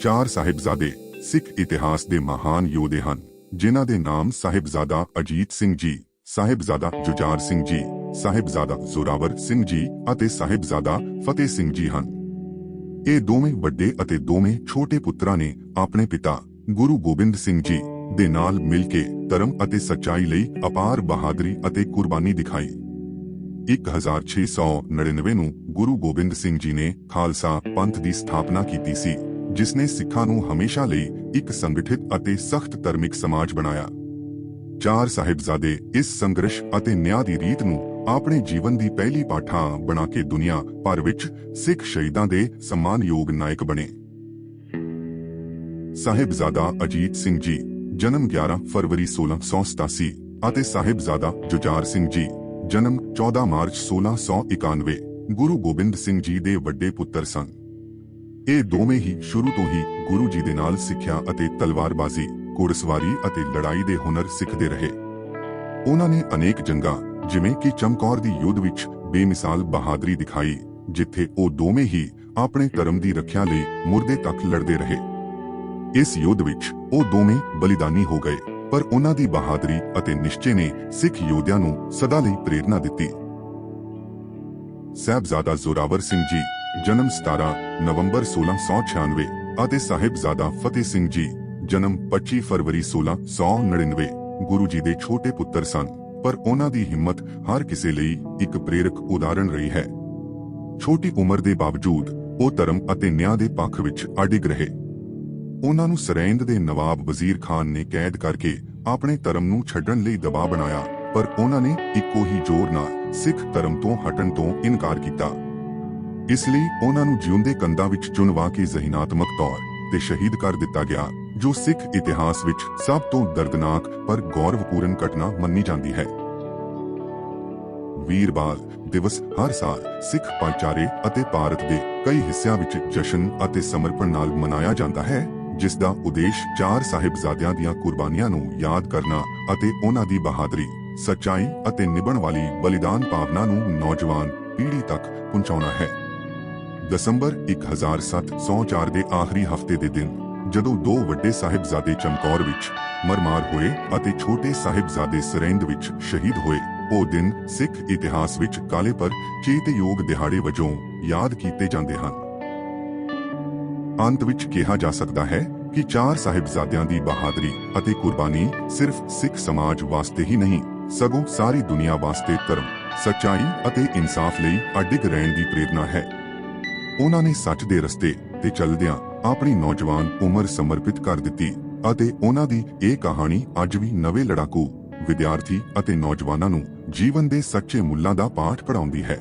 ਚਾਰ ਸਾਹਿਬਜ਼ਾਦੇ ਸਿੱਖ ਇਤਿਹਾਸ ਦੇ ਮਹਾਨ ਯੋਧੇ ਹਨ, ਜਿਨ੍ਹਾਂ ਦੇ ਨਾਮ ਸਾਹਿਬਜ਼ਾਦਾ ਅਜੀਤ ਸਿੰਘ ਜੀ, ਸਾਹਿਬਜ਼ਾਦਾ ਜੁਝਾਰ ਸਿੰਘ ਜੀ, ਸਾਹਿਬਜ਼ਾਦਾ ਜ਼ੋਰਾਵਰ ਸਿੰਘ ਜੀ ਅਤੇ ਸਾਹਿਬਜ਼ਾਦਾ ਫਤਿਹ ਸਿੰਘ ਜੀ ਹਨ। ਇਹ ਦੋਵੇਂ ਵੱਡੇ ਅਤੇ ਦੋਵੇਂ ਛੋਟੇ ਪੁੱਤਰਾਂ ਨੇ ਆਪਣੇ ਪਿਤਾ ਗੁਰੂ ਗੋਬਿੰਦ ਸਿੰਘ ਜੀ ਦੇ ਨਾਲ ਮਿਲ ਕੇ ਧਰਮ ਅਤੇ ਸੱਚਾਈ ਲਈ ਅਪਾਰ ਬਹਾਦਰੀ ਅਤੇ ਕੁਰਬਾਨੀ ਦਿਖਾਈ। 1699 ਨੂੰ ਗੁਰੂ ਗੋਬਿੰਦ ਸਿੰਘ ਜੀ ਨੇ ਖਾਲਸਾ ਪੰਥ ਦੀ ਸਥਾਪਨਾ ਕੀਤੀ ਸੀ। ਜਿਸ ਨੇ ਸਿੱਖਾਂ ਨੂੰ ਹਮੇਸ਼ਾ ਲਈ ਇੱਕ ਸੰਗਠਿਤ ਅਤੇ ਸਖਤ ਧਰਮਿਕ ਸਮਾਜ ਬਣਾਇਆ। ਚਾਰ ਸਾਹਿਬਜ਼ਾਦੇ ਇਸ ਸੰਘਰਸ਼ ਅਤੇ ਨਿਆਂ ਦੀ ਰੀਤ ਨੂੰ ਆਪਣੇ ਜੀਵਨ ਦੀ ਪਹਿਲੀ ਪਾਠਾਂ ਬਣਾ ਕੇ ਦੁਨੀਆ ਭਰ ਵਿੱਚ ਸਿੱਖ ਸ਼ਹੀਦਾਂ ਦੇ ਸਨਮਾਨਯੋਗ ਨਾਇਕ ਬਣੇ। ਸਾਹਿਬਜ਼ਾਦਾ ਅਜੀਤ ਸਿੰਘ ਜੀ, ਜਨਮ 11 ਫਰਵਰੀ 1687 ਅਤੇ ਸਾਹਿਬਜ਼ਾਦਾ ਜੁਝਾਰ ਸਿੰਘ ਜੀ, ਜਨਮ 14 ਮਾਰਚ 1691 ਗੁਰੂ ਗੋਬਿੰਦ ਸਿੰਘ ਜੀ ਦੇ ਵੱਡੇ ਪੁੱਤਰ ਸਨ। ਇਹ ਦੋਵੇਂ ਹੀ ਸ਼ੁਰੂ ਤੋਂ ਹੀ ਗੁਰੂ ਜੀ ਦੇ ਨਾਲ ਸਿੱਖਿਆ ਅਤੇ ਤਲਵਾਰਬਾਜ਼ੀ, ਘੋੜਸਵਾਰੀ ਅਤੇ ਲੜਾਈ ਦੇ ਹੁਨਰ ਸਿੱਖਦੇ ਰਹੇ। ਉਹਨਾਂ ਨੇ ਅਨੇਕ ਜੰਗਾਂ, ਜਿਵੇਂ ਕਿ ਚਮਕੌਰ ਦੀ ਯੁੱਧ ਵਿੱਚ ਬੇਮਿਸਾਲ ਬਹਾਦਰੀ ਦਿਖਾਈ, ਜਿੱਥੇ ਉਹ ਦੋਵੇਂ ਹੀ ਆਪਣੇ ਧਰਮ ਦੀ ਰੱਖਿਆ ਲਈ ਮੁਰਦੇ ਤੱਕ ਲੜਦੇ ਰਹੇ। ਇਸ ਯੁੱਧ ਵਿੱਚ ਉਹ ਦੋਵੇਂ ਬਲੀਦਾਨੀ ਹੋ ਗਏ, ਪਰ ਉਹਨਾਂ ਦੀ ਬਹਾਦਰੀ ਅਤੇ ਨਿਸ਼ਚੇ ਨੇ ਸਿੱਖ ਯੋਧਿਆਂ ਨੂੰ ਸਦਾ ਲਈ ਪ੍ਰੇਰਣਾ ਦਿੱਤੀ। ਸਾਹਿਬਜ਼ਾਦਾ ਜ਼ੋਰਾਵਰ ਸਿੰਘ ਜੀ ਜਨਮ 17 ਨਵੰਬਰ 1696 ਅਤੇ ਸਾਹਿਬਜ਼ਾਦਾ ਫਤਿਹ ਸਿੰਘ ਜੀ, ਜਨਮ 25 ਫਰਵਰੀ 1699 ਗੁਰੂ ਜੀ ਦੇ ਛੋਟੇ ਪੁੱਤਰ ਸਨ, ਪਰ ਉਹਨਾਂ ਦੀ ਹਿੰਮਤ ਹਰ ਕਿਸੇ ਲਈ ਇੱਕ ਪ੍ਰੇਰਕ ਉਦਾਹਰਣ ਰਹੀ ਹੈ। ਛੋਟੀ ਉਮਰ ਦੇ ਬਾਵਜੂਦ, ਉਹ ਧਰਮ ਅਤੇ ਨਿਆਂ ਦੇ ਪੱਖ ਵਿੱਚ ਅਡਿਗ ਰਹੇ। ਉਹਨਾਂ ਨੂੰ ਸਰੈਂਦ ਦੇ ਨਵਾਬ ਵਜ਼ੀਰ ਖਾਨ ਨੇ ਕੈਦ ਕਰਕੇ ਆਪਣੇ ਧਰਮ ਨੂੰ ਛੱਡਣ ਲਈ ਦਬਾਅ ਬਣਾਇਆ, ਪਰ ਉਹਨਾਂ ਨੇ ਇੱਕੋ ਹੀ ਜ਼ੋਰ ਨਾਲ ਸਿੱਖ ਧਰਮ ਤੋਂ ਹਟਣ ਤੋਂ ਇਨਕਾਰ ਕੀਤਾ। ਇਸ ਲਈ ਉਹਨਾਂ ਨੂੰ ਜਿਉਂਦੇ ਕੰਧਾਂ ਵਿੱਚ ਚੁਣਵਾ ਕੇ ਜ਼ਹਿਨਾਤਮਕ ਤੌਰ ਤੇ ਸ਼ਹੀਦ ਕਰ ਦਿੱਤਾ ਗਿਆ, ਜੋ ਸਿੱਖ ਇਤਿਹਾਸ ਵਿੱਚ ਸਭ ਤੋਂ ਦਰਦਨਾਕ ਪਰ ਗੌਰਵਪੂਰਨ ਘਟਨਾ ਮੰਨੀ ਜਾਂਦੀ ਹੈ। ਵੀਰਬਾਲ ਦਿਵਸ ਹਰ ਸਾਲ ਸਿੱਖ ਭਾਈਚਾਰੇ ਅਤੇ ਭਾਰਤ ਦੇ ਕਈ ਹਿੱਸਿਆਂ ਵਿੱਚ ਜਸ਼ਨ ਅਤੇ ਸਮਰਪਣ ਨਾਲ ਮਨਾਇਆ ਜਾਂਦਾ ਹੈ, ਜਿਸ ਦਾ ਉਦੇਸ਼ ਚਾਰ ਸਾਹਿਬਜ਼ਾਦਿਆਂ ਦੀਆਂ ਕੁਰਬਾਨੀਆਂ ਨੂੰ ਯਾਦ ਕਰਨਾ ਅਤੇ ਉਹਨਾਂ ਦੀ ਬਹਾਦਰੀ, ਸੱਚਾਈ ਅਤੇ ਨਿਭਣ ਵਾਲੀ ਬਲੀਦਾਨ ਭਾਵਨਾ ਨੂੰ ਨੌਜਵਾਨ ਪੀੜ੍ਹੀ ਤੱਕ ਪਹੁੰਚਾਉਣਾ ਹੈ। ਦਸੰਬਰ 1704 ਦੇ ਆਖਰੀ ਹਫ਼ਤੇ ਦੇ ਦਿਨ, ਜਦੋਂ ਦੋ ਵੱਡੇ ਸਾਹਿਬਜ਼ਾਦੇ ਚਮਕੌਰ ਵਿੱਚ ਮਰਮਾਰ ਹੋਏ ਅਤੇ ਛੋਟੇ ਸਾਹਿਬਜ਼ਾਦੇ ਸਰੈਂਦ ਵਿੱਚ ਸ਼ਹੀਦ ਹੋਏ, ਉਹ ਦਿਨ ਸਿੱਖ ਇਤਿਹਾਸ ਵਿੱਚ ਕਾਲੇ ਪਰ ਚੇਤਯੋਗ ਦਿਹਾੜੇ ਵਜੋਂ ਯਾਦ ਕੀਤੇ ਜਾਂਦੇ ਹਨ। ਅੰਤ ਵਿੱਚ ਕਿਹਾ ਜਾ ਸਕਦਾ ਹੈ ਕਿ ਚਾਰ ਸਾਹਿਬਜ਼ਾਦਿਆਂ ਦੀ ਬਹਾਦਰੀ ਅਤੇ ਕੁਰਬਾਨੀ ਸਿਰਫ ਸਿੱਖ ਸਮਾਜ ਵਾਸਤੇ ਹੀ ਨਹੀਂ, ਸਗੋਂ ਸਾਰੀ ਦੁਨੀਆ ਵਾਸਤੇ ਧਰਮ ਸੱਚਾਈ ਅਤੇ ਇਨਸਾਫ ਲਈ ਅਡਿੱਗ ਰਹਿਣ ਦੀ ਪ੍ਰੇਰਣਾ ਹੈ। ਉਹਨਾਂ ਨੇ ਸੱਚ ਦੇ ਰਸਤੇ ਤੇ ਚੱਲਦਿਆਂ ਆਪਣੀ ਨੌਜਵਾਨ ਉਮਰ ਸਮਰਪਿਤ ਕਰ ਦਿੱਤੀ ਅਤੇ ਉਹਨਾਂ ਦੀ ਇਹ ਕਹਾਣੀ ਅੱਜ ਵੀ ਨਵੇਂ ਲੜਾਕੂ ਵਿਦਿਆਰਥੀ ਅਤੇ ਨੌਜਵਾਨਾਂ ਨੂੰ ਜੀਵਨ ਦੇ ਸੱਚੇ ਮੁੱਲਾਂ ਦਾ ਪਾਠ ਪੜਾਉਂਦੀ ਹੈ।